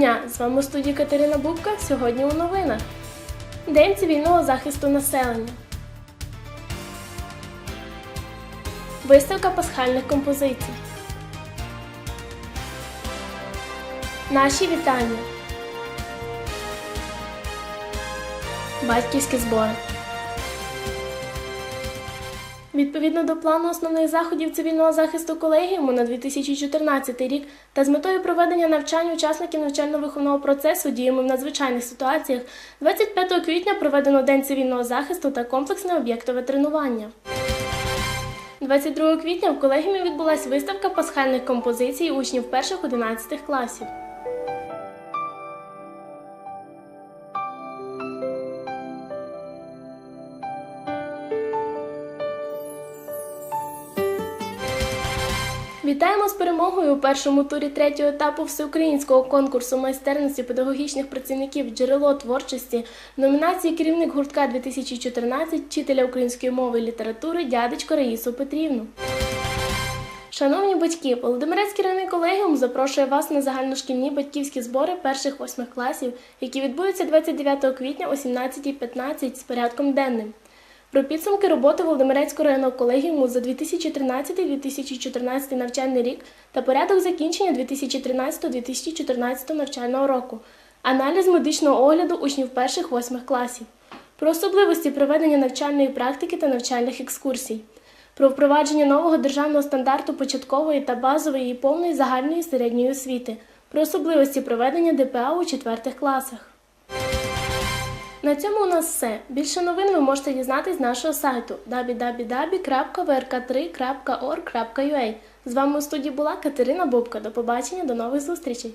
З вами у студії Катерина Бубка. Сьогодні у новинах. День цивільного захисту населення. Виставка пасхальних композицій. Наші вітання. Батьківські збори. Відповідно до плану основних заходів цивільного захисту колегіуму на 2014 рік та з метою проведення навчань учасників навчально-виховного процесу діями в надзвичайних ситуаціях 25 квітня проведено День цивільного захисту та комплексне об'єктове тренування. 22 квітня в колегіумі відбулася виставка пасхальних композицій учнів перших 11 класів. Вітаємо з перемогою у першому турі третього етапу всеукраїнського конкурсу майстерності педагогічних працівників джерело творчості номінації Керівник гуртка 2014 вчителя української мови і літератури дядечко Раїсу Петрівну. Шановні батьки, Володимирецький районний колегіум запрошує вас на загальношкільні батьківські збори перших восьмих класів, які відбудуться 29 квітня о 17.15 з порядком денним. Про підсумки роботи Володимирецького районного колегіуму за 2013-2014 навчальний рік та порядок закінчення 2013-2014 навчального року. Аналіз медичного огляду учнів перших восьмих класів. Про особливості проведення навчальної практики та навчальних екскурсій. Про впровадження нового державного стандарту початкової та базової і повної загальної середньої освіти. Про особливості проведення ДПА у четвертих класах. На цьому у нас все. Більше новин ви можете дізнатись з нашого сайту www.vrk3.org.ua. З вами у студії була Катерина Бубка. До побачення, до нових зустрічей.